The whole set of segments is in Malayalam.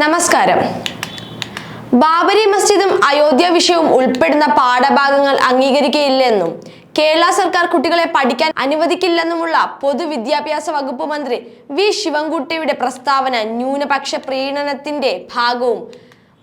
നമസ്കാരം. ബാബരി മസ്ജിദും അയോധ്യ വിഷയവും ഉൾപ്പെടുന്ന പാഠഭാഗങ്ങൾ അംഗീകരിക്കില്ലെന്നും കേരള സർക്കാർ കുട്ടികളെ പഠിക്കാൻ അനുവദിക്കില്ലെന്നുമുള്ള പൊതുവിദ്യാഭ്യാസ വകുപ്പ് മന്ത്രി വി. ശിവൻകുട്ടിയുടെ പ്രസ്താവന ന്യൂനപക്ഷ പ്രീണനത്തിന്റെ ഭാഗവും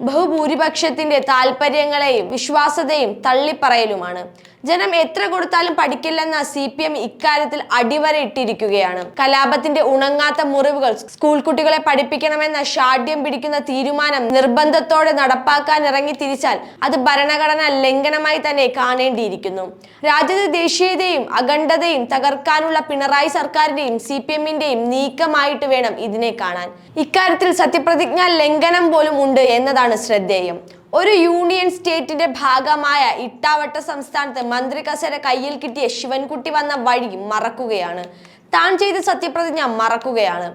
ബഹുഭൂരിപക്ഷത്തിന്റെ താല്പര്യങ്ങളെയും വിശ്വാസതയും തള്ളിപ്പറയലുമാണ്. ജനം എത്ര കൊടുത്താലും പഠിക്കില്ലെന്ന സി പി എം ഇക്കാര്യത്തിൽ അടിവരയിട്ടിരിക്കുകയാണ് കലാപത്തിന്റെ ഉണങ്ങാത്ത മുറിവുകൾ സ്കൂൾ കുട്ടികളെ പഠിപ്പിക്കണമെന്ന ഷാഢ്യം പിടിക്കുന്ന തീരുമാനം നിർബന്ധത്തോടെ നടപ്പാക്കാൻ ഇറങ്ങി തിരിച്ചാൽ അത് ഭരണഘടനാ ലംഘനമായി തന്നെ കാണേണ്ടിയിരിക്കുന്നു. രാജ്യത്തെ ദേശീയതയും അഖണ്ഡതയും തകർക്കാനുള്ള പിണറായി സർക്കാരിന്റെയും സി പി എമ്മിന്റെയും നീക്കമായിട്ട് വേണം ഇതിനെ കാണാൻ. ഇക്കാര്യത്തിൽ സത്യപ്രതിജ്ഞ ലംഘനം പോലും ഉണ്ട് എന്നതാണ് ശ്രദ്ധേയം. ഒരു യൂണിയൻ സ്റ്റേറ്റിന്റെ ഭാഗമായ ഇട്ടാവട്ട സംസ്ഥാനത്ത് മന്ത്രി കസേര കയ്യിൽ കിട്ടിയ ശിവൻകുട്ടി വന്ന വഴി മറക്കുകയാണ്. താൻ ചെയ്ത സത്യപ്രതിജ്ഞ മറക്കുകയാണ്.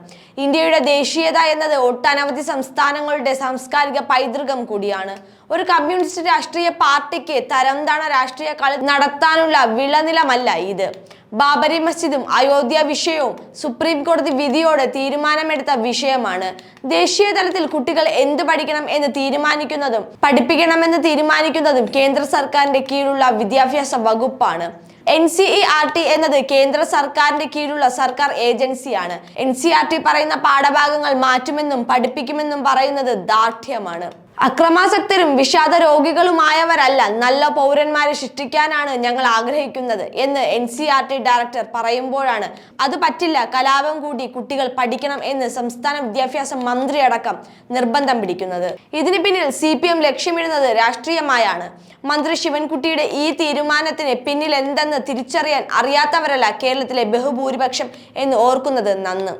ഇന്ത്യയുടെ ദേശീയത എന്നത് ഒട്ടനവധി സംസ്ഥാനങ്ങളുടെ സാംസ്കാരിക പൈതൃകം കൂടിയാണ്. ഒരു കമ്മ്യൂണിസ്റ്റ് രാഷ്ട്രീയ പാർട്ടിക്ക് തരംതാണ രാഷ്ട്രീയ കളി നടത്താനുള്ള വിളനിലമല്ല ഇത്. ബാബരി മസ്ജിദും അയോധ്യ വിഷയവും സുപ്രീം കോടതി വിധിയോടെ തീരുമാനമെടുത്ത വിഷയമാണ്. ദേശീയ തലത്തിൽ കുട്ടികൾ എന്ത് പഠിക്കണം എന്ന് തീരുമാനിക്കുന്നതും പഠിപ്പിക്കണമെന്ന് തീരുമാനിക്കുന്നതും കേന്ദ്ര സർക്കാരിന്റെ കീഴിലുള്ള വിദ്യാഭ്യാസ വകുപ്പാണ്. N C E R T എന്നത് കേന്ദ്ര സർക്കാരിന്റെ കീഴിലുള്ള സർക്കാർ ഏജൻസിയാണ്. എൻ സി ആർ ടി പറയുന്ന പാഠഭാഗങ്ങൾ മാറ്റുമെന്നും പഠിപ്പിക്കുമെന്നും പറയുന്നത് ദാർഢ്യമാണ്. അക്രമാസക്തരും വിഷാദ രോഗികളുമായവരല്ല നല്ല പൗരന്മാരെ സൃഷ്ടിക്കാനാണ് ഞങ്ങൾ ആഗ്രഹിക്കുന്നത് എന്ന് N C R T director പറയുമ്പോഴാണ് അത് പറ്റില്ല കലാപം കൂടി കുട്ടികൾ പഠിക്കണം എന്ന് സംസ്ഥാന വിദ്യാഭ്യാസ മന്ത്രി അടക്കം നിർബന്ധം പിടിക്കുന്നത്. ഇതിന് പിന്നിൽ സി പി എം ലക്ഷ്യമിടുന്നത് രാഷ്ട്രീയമായാണ്. മന്ത്രി ശിവൻകുട്ടിയുടെ ഈ തീരുമാനത്തിന് പിന്നിൽ എന്തെന്ന് തിരിച്ചറിയാൻ അറിയാത്തവരല്ല കേരളത്തിലെ ബഹുഭൂരിപക്ഷം എന്ന് ഓർക്കുന്നത് നന്ന്.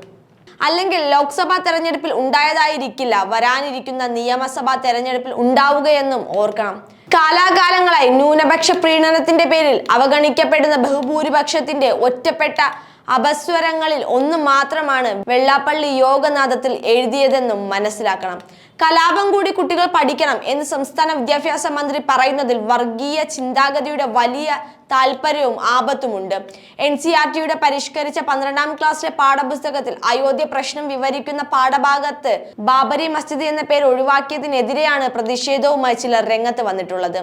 അല്ലെങ്കിൽ ലോക്സഭാ തെരഞ്ഞെടുപ്പിൽ ഉണ്ടായതായിരിക്കില്ല വരാനിരിക്കുന്ന നിയമസഭാ തെരഞ്ഞെടുപ്പിൽ ഉണ്ടാവുകയെന്നും ഓർക്കണം. കാലാകാലങ്ങളായി ന്യൂനപക്ഷ പ്രീണനത്തിന്റെ പേരിൽ അവഗണിക്കപ്പെടുന്ന ബഹുഭൂരിപക്ഷത്തിന്റെ ഒറ്റപ്പെട്ട അപസ്വരങ്ങളിൽ ഒന്ന് മാത്രമാണ് വെള്ളാപ്പള്ളി യോഗനാഥത്തിൽ എഴുതിയതെന്നും മനസ്സിലാക്കണം. കലാപം കൂടി കുട്ടികൾ പഠിക്കണം എന്ന് സംസ്ഥാന വിദ്യാഭ്യാസ മന്ത്രി പറയുന്നതിൽ വർഗീയ ചിന്താഗതിയുടെ വലിയ താല്പര്യവും ആപത്തുമുണ്ട്. എൻ സി ആർ ടിയുടെ പരിഷ്കരിച്ച പന്ത്രണ്ടാം ക്ലാസ്സിലെ പാഠപുസ്തകത്തിൽ അയോധ്യ പ്രശ്നം വിവരിക്കുന്ന പാഠഭാഗത്ത് ബാബരി മസ്ജിദ് എന്ന പേര് ഒഴിവാക്കിയതിനെതിരെയാണ് പ്രതിഷേധവുമായി ചിലർ രംഗത്ത് വന്നിട്ടുള്ളത്.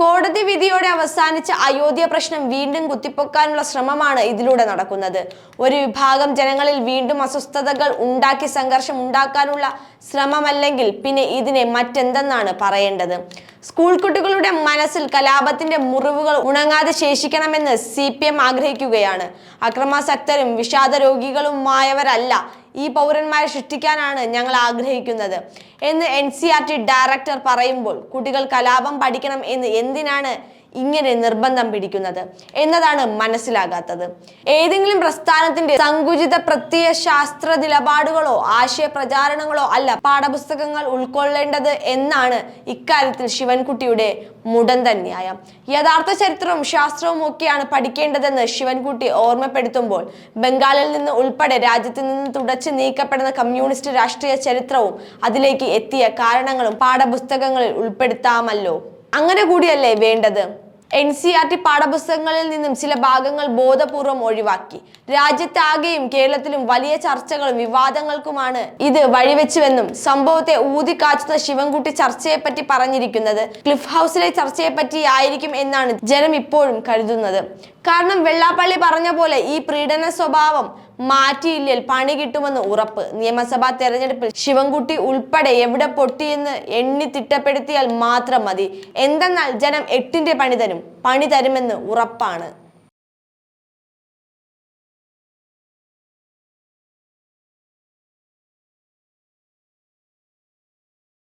കോടതി വിധിയോടെ അവസാനിച്ച അയോധ്യ പ്രശ്നം വീണ്ടും കുത്തിപ്പൊക്കാനുള്ള ശ്രമമാണ് ഇതിലൂടെ നടക്കുന്നത്. ഒരു വിഭാഗം ജനങ്ങളിൽ വീണ്ടും അസ്വസ്ഥതകൾ ഉണ്ടാക്കി സംഘർഷം ഉണ്ടാക്കാനുള്ള ശ്രമമല്ലെങ്കിൽ പിന്നെ ഇതിനെ മറ്റെന്തെന്നാണ് പറയേണ്ടത്? സ്കൂൾ കുട്ടികളുടെ മനസ്സിൽ കലാപത്തിന്റെ മുറിവുകൾ ഉണങ്ങാതെ ശേഷിക്കണമെന്ന് സി പി എം ആഗ്രഹിക്കുകയാണ്. അക്രമാസക്തരും വിഷാദ രോഗികളുമായവരല്ല ഈ പൗരന്മാരെ സൃഷ്ടിക്കാനാണ് ഞങ്ങൾ ആഗ്രഹിക്കുന്നത്. എന്ന് എൻ ഡയറക്ടർ പറയുമ്പോൾ കുട്ടികൾ കലാപം പഠിക്കണം എന്ന് എന്തിനാണ് ഇങ്ങനെ നിർബന്ധം പിടിക്കുന്നത് എന്നതാണ് മനസ്സിലാകാത്തത്. ഏതെങ്കിലും പ്രസ്ഥാനത്തിന്റെ സങ്കുചിത പ്രത്യയ ശാസ്ത്ര നിലപാടുകളോ ആശയ പ്രചാരണങ്ങളോ അല്ല പാഠപുസ്തകങ്ങൾ ഉൾക്കൊള്ളേണ്ടത് എന്നാണ് ഇക്കാര്യത്തിൽ ശിവൻകുട്ടിയുടെ മുടന്തൻ ന്യായം യഥാർത്ഥ ചരിത്രവും ശാസ്ത്രവും ഒക്കെയാണ് പഠിക്കേണ്ടതെന്ന് ശിവൻകുട്ടി ഓർമ്മപ്പെടുത്തുമ്പോൾ ബംഗാളിൽ നിന്ന് ഉൾപ്പെടെ രാജ്യത്ത് നിന്ന് തുടച്ചു നീക്കപ്പെടുന്ന കമ്മ്യൂണിസ്റ്റ് രാഷ്ട്രീയ ചരിത്രവും അതിലേക്ക് എത്തിയ കാരണങ്ങളും പാഠപുസ്തകങ്ങളിൽ ഉൾപ്പെടുത്താമല്ലോ. അങ്ങനെ കൂടിയല്ലേ വേണ്ടത്? എൻ സി ആർ ടി പാഠപുസ്തകങ്ങളിൽ നിന്നും ചില ഭാഗങ്ങൾ ബോധപൂർവം ഒഴിവാക്കി. രാജ്യത്താകെയും കേരളത്തിലും വലിയ ചർച്ചകളും വിവാദങ്ങൾക്കുമാണ് ഇത് വഴിവെച്ചുവെന്നും സംഭവത്തെ ഊതിക്കാച്ചുന്ന ശിവൻകുട്ടി ചർച്ചയെപ്പറ്റി പറഞ്ഞിരിക്കുന്നത് ക്ലിഫ് ഹൗസിലെ ചർച്ചയെപ്പറ്റി ആയിരിക്കും എന്നാണ് ജനം ഇപ്പോഴും കരുതുന്നത്. കാരണം വെള്ളാപ്പള്ളി പറഞ്ഞ പോലെ ഈ പ്രീഡന സ്വഭാവം മാറ്റിയില്ലേൽ പണി കിട്ടുമെന്ന് ഉറപ്പ്. നിയമസഭാ തെരഞ്ഞെടുപ്പിൽ ശിവൻകുട്ടി ഉൾപ്പെടെ എവിടെ പൊട്ടിയെന്ന് എണ്ണി തിട്ടപ്പെടുത്തിയാൽ മാത്രം മതി. എന്തെന്നാൽ ജനം എട്ടിന്റെ പണി തരും. പണി തരുമെന്ന് ഉറപ്പാണ്.